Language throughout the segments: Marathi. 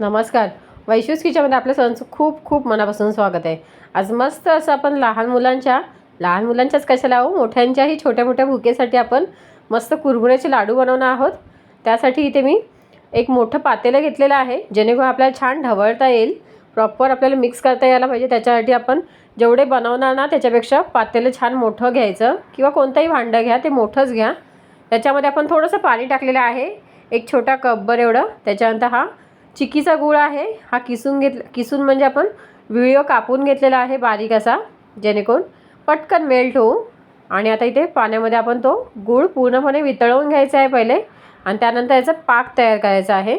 नमस्कार. वैश्विक किचनमध्ये आपल्या सरांचं खूप खूप मनापासून स्वागत आहे. आज मस्त असं आपण लहान मुलांच्या लहान मुलांच्याच कशाला आहो मोठ्यांच्याही छोट्या मोठ्या भुकेसाठी आपण मस्त कुरमुऱ्याचे लाडू बनवणार आहोत. त्यासाठी इथे मी एक मोठं पातेलं घेतलेलं आहे जेणेकरून आपल्याला छान ढवळता येईल. प्रॉपर आपल्याला मिक्स करता यायला पाहिजे. त्याच्यासाठी आपण जेवढे बनवणार ना त्याच्यापेक्षा पातेलं छान मोठं घ्यायचं. किंवा कोणतंही भांडं घ्या ते मोठंच घ्या. त्याच्यामध्ये आपण थोडंसं पाणी टाकलेलं आहे. एक छोटा कपभर एवढं. त्याच्यानंतर हा चिकीचा गूळ आहे. हा किसून घेतला किसून म्हणजे आपण विळीव कापून घेतलेला आहे बारीक असा जेणेकरून पटकन मेल्ट होऊ. आणि आता इथे पाण्यामध्ये आपण तो गूळ पूर्णपणे वितळवून घ्यायचा आहे पहिले. आणि त्यानंतर याचा पाक तयार करायचा आहे.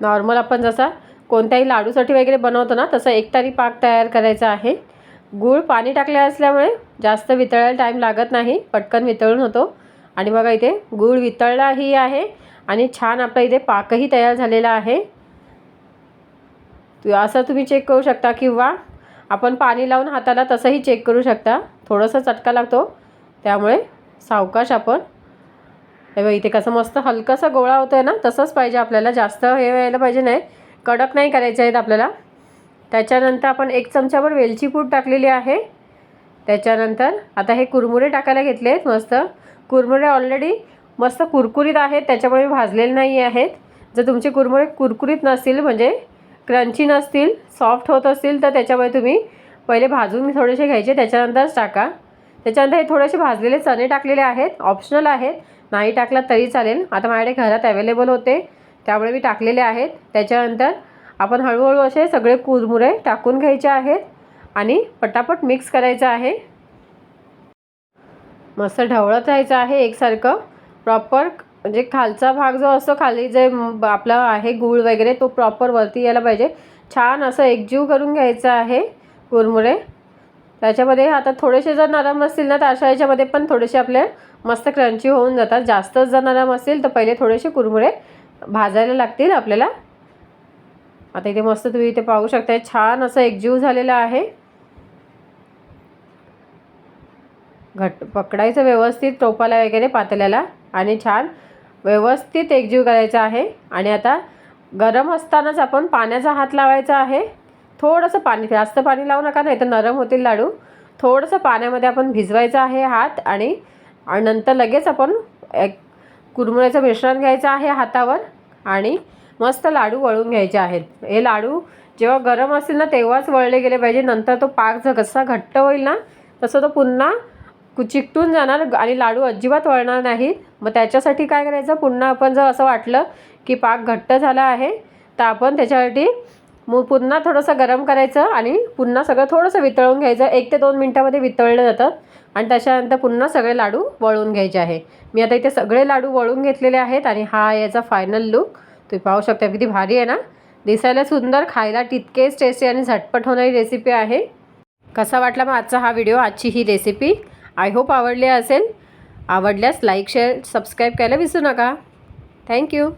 नॉर्मल आपण जसा कोणत्याही लाडूसाठी वगैरे बनवतो ना तसा एक तरी पाक तयार करायचा आहे. गूळ पाणी टाकले असल्यामुळे जास्त वितळायला टाईम लागत नाही. पटकन वितळून होतो. आणि बघा इथे गूळ वितळलाही आहे. आणि छान आपला इथे पाकही तयार झालेला आहे. असं तुम्ही चेक करू शकता किंवा आपण पाणी लावून हाताला तसंही चेक करू शकता. थोडंसं चटका लागतो. त्यामुळे सावकाश आपण हे बघ इथे कसं मस्त हलकासा गोळा होतो आहे ना तसंच पाहिजे आपल्याला. जास्त हे व्हायला पाहिजे नाही. कडक नाही करायचे आहेत आपल्याला. त्याच्यानंतर आपण एक चमचाभर वेलची पूड टाकलेली आहे. त्याच्यानंतर आता हे कुरमुरे टाकायला घेतले आहेत मस्त. कुरमुरे ऑलरेडी मस्त कुरकुरीत आहेत त्याच्यामुळे मी भाजलेले नाही आहेत. जर तुमचे कुरमुरे कुरकुरीत नसतील म्हणजे क्रंची नसतील सॉफ्ट होत असतील तर त्याच्यामुळे तुम्ही पहिले भाजून थोडेसे घ्यायचे त्याच्यानंतरच टाका. त्याच्यानंतर हे थोडेसे भाजलेले चणे टाकलेले आहेत ऑप्शनल आहेत. नाही टाकला तरी चालेल. आता माझ्याकडे घरात अवेलेबल होते त्यामुळे मी टाकलेले आहेत. त्याच्यानंतर आपण हळूहळू असे सगळे कुरमुरे टाकून घ्यायचे आहेत आणि पटापट मिक्स करायचं आहे. मस्त ढवळत राहायचं आहे एकसारखं. प्रॉपर म्हणजे खालचा भाग जो असतो खाली जे आपला आहे गूळ वगैरे तो प्रॉपर वरती यायला पाहिजे. छान असं एकजीव करून घ्यायचं आहे कुरमुरे त्याच्यामध्ये आता थोडेसे जर नरम असतील ना तर अशा याच्यामध्ये पण थोडेसे आपले मस्त क्रंची होऊन जातात. जास्तच जर नरम असतील तर पहिले थोडेसे कुरमुरे भाजायला लागतील आपल्याला. आता इथे मस्त तुम्ही इथे पाहू शकता छान असं एकजीव झालेलं आहे. घट पकडायचं व्यवस्थित टोपाला वगैरे पातेल्याला. आणि छान व्यवस्थित एकजीव करायचा आहे. आणि आता गरम असतानाच आपण पाण्याचा हात लावायचा आहे. थोडंसं पाणी जास्त पाणी लावू नका नाही तर नरम होतील लाडू. थोडंसं पाण्यामध्ये आपण भिजवायचं आहे हात आणि नंतर लगेच आपण एक कुरमुऱ्याचं मिश्रण घ्यायचं आहे हातावर आणि मस्त लाडू वळून घ्यायचे आहेत. हे लाडू जेव्हा गरम असतील ना तेव्हाच वळले गेले पाहिजे. नंतर तो पाक जर कसा घट्ट होईल ना तसं तो पुन्हा चिकटून जाणार आणि लाडू अजिबात वळणार नाही. मग त्याच्यासाठी काय करायचं? पुन्हा आपण जर असं वाटलं की पाक घट्ट झाला आहे तर आपण त्याच्यासाठी मग पुन्हा थोडंसं गरम करायचं आणि पुन्हा सगळं थोडंसं वितळून घ्यायचं. एक ते दोन मिनटामध्ये वितळलं जातं आणि त्याच्यानंतर पुन्हा सगळे लाडू वळून घ्यायचे आहे. मी आता इथे सगळे लाडू वळून घेतलेले आहेत आणि हा याचा फायनल लुक तुम्ही पाहू शकता किती भारी आहे ना? दिसायला सुंदर खायला तितकेच टेस्टी आणि झटपट होणारी रेसिपी आहे. कसा वाटला मग आजचा हा व्हिडिओ आजची ही रेसिपी आय होप आवडले असेल. आवडल्यास लाईक शेअर सबस्क्राईब करायला विसरू नका. थँक्यू